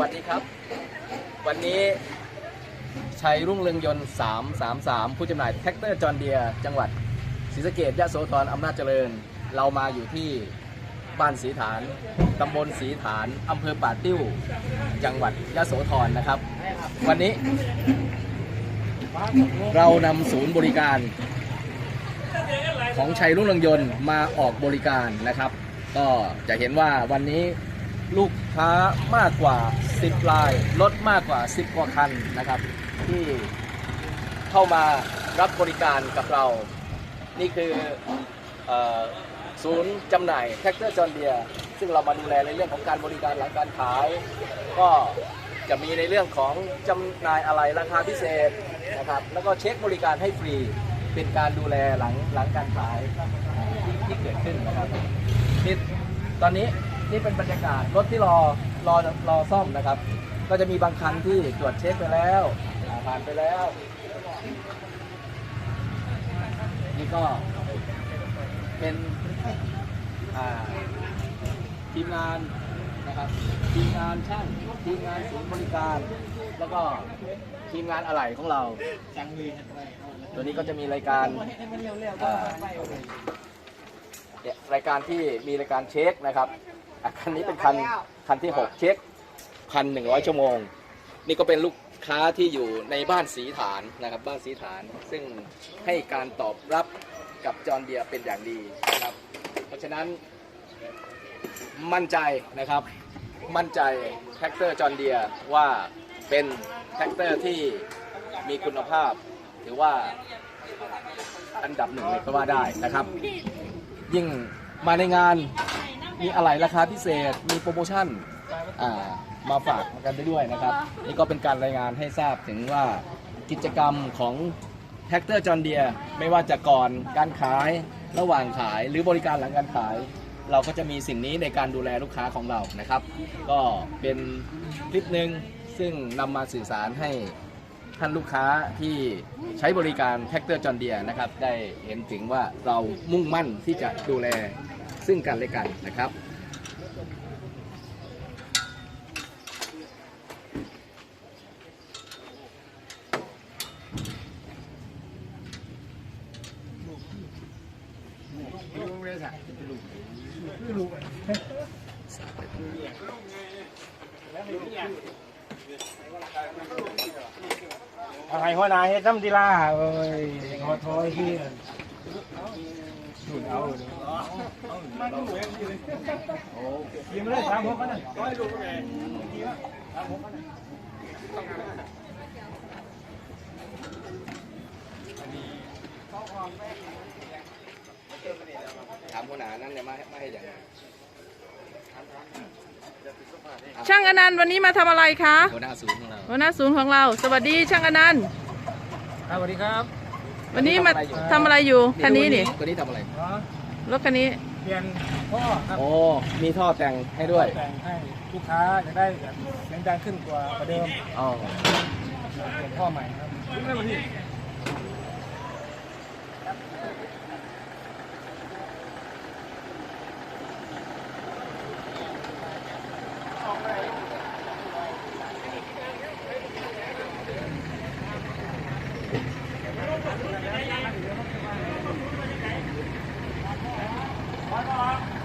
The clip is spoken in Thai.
วัสดีครับ วันนี้ชัยรุ่งเรืองยนต์ 333 ผู้จำหน่ายแท็กเตอร์จอห์นเดีย จังหวัดศรีสะเกดยะโสธรอำนาจเจริญ เรามาอยู่ที่บ้านศรีฐาน ตำบลศรีฐาน อำเภอป่าติ้ว จังหวัดยะโสธรนะครับ วันนี้ เรานำศูนย์บริการ ของชัยรุ่งเรืองยนต์มาออกบริการนะครับ ก็จะเห็นว่าวันนี้ ลูกค้ามากกว่า 10รายรถมากกว่า 10 กว่าคันนะครับ ที่เข้ามารับบริการกับเรา นี่คืออศูนย์จำหน่ายแท็กเตอร์จอห์นเดียซึ่งเรามาดูแลในเรื่องของการบริการหลังการขาย ก็จะมีในเรื่องของจำหน่ายอะไรราคาพิเศษนะครับ แล้วก็เช็คบริการให้ฟรีเป็นการดูแลหลังหลังการขายที่ที่เกิดขึ้นนะครับนี่ตอนนี้ นี่เป็นบรรยากาศรถที่รอรอรอซ่อมนะครับ ก็จะมีบางคันที่ตรวจเช็คไปแล้วผ่านไปแล้ว นี่ก็เป็นทีมงานนะครับทีมงานช่างทีมงานศูนย์บริการ แล้วก็ทีมงานอะไหล่ของเราตัวนี้ก็จะมีรายการเนี่ยรายการที่มีรายการเช็คนะครับ อะคันนี้เป็นคันคันที่6เช็คพันหนึ่งร้อยชั่วโมง นี่ก็เป็นลูกค้าที่อยู่ในบ้านสีฐานนะครับ บ้านสีฐาน ซึ่งให้การตอบรับกับจอห์นเดียเป็นอย่างดีนะครับ เพราะฉะนั้นมั่นใจนะครับ มั่นใจแท็กเตอร์จอห์นเดียว่าเป็นแท็กเตอร์ที่มีคุณภาพ ถือว่าอันดับหนึ่งเลยก็ว่าได้นะครับ ยิ่งมาในงาน มีอะไรราคาพิเศษ มีโปรโมชั่นอ่ามาฝากกันไปด้วยนะครับ นี่ก็เป็นการรายงานให้ทราบถึงว่ากิจกรรมของแท็กเตอร์จอห์นเดียไม่ว่าจะก่อนการขายระหว่างขายหรือบริการหลังการขาย เราก็จะมีสิ่งนี้ในการดูแลลูกค้าของเรานะครับ ก็เป็นคลิปหนึ่งซึ่งนำมาสื่อสารให้ท่านลูกค้าที่ใช้บริการแท็กเตอร์จอห์นเดียนะครับ ได้เห็นถึงว่าเรามุ่งมั่นที่จะดูแล ซึ่งกันและกันนะครับอะไรหัวหน้าเฮ็ดซ้ำทีล่าเอ้ยขอโทษที่ สุดเอาเลยยิ้มเลยสามหกกันนะถามหัวหน้านั่นเนี่ยมามาให้อย่างไรช่างอนันต์วันนี้มาทำอะไรคะหัวหน้าศูนย์ของเราหัวหน้าศูนย์ของเรา สวัสดีช่างอนันต์สวัสดีครับ วันนี้มาทำอะไรอยู่คันนี้นี่รถคันนี้ทำอะไรรถคันนี้เปลี่ยนท่อครับโอ้มีท่อแต่งให้ด้วยแต่งให้ลูกค้าจะได้แบเสียงดังขึ้นกว่าเดิมอ๋อเปลี่ยนท่อใหม่ครับขึ้นได้หมพี่ Bye-bye.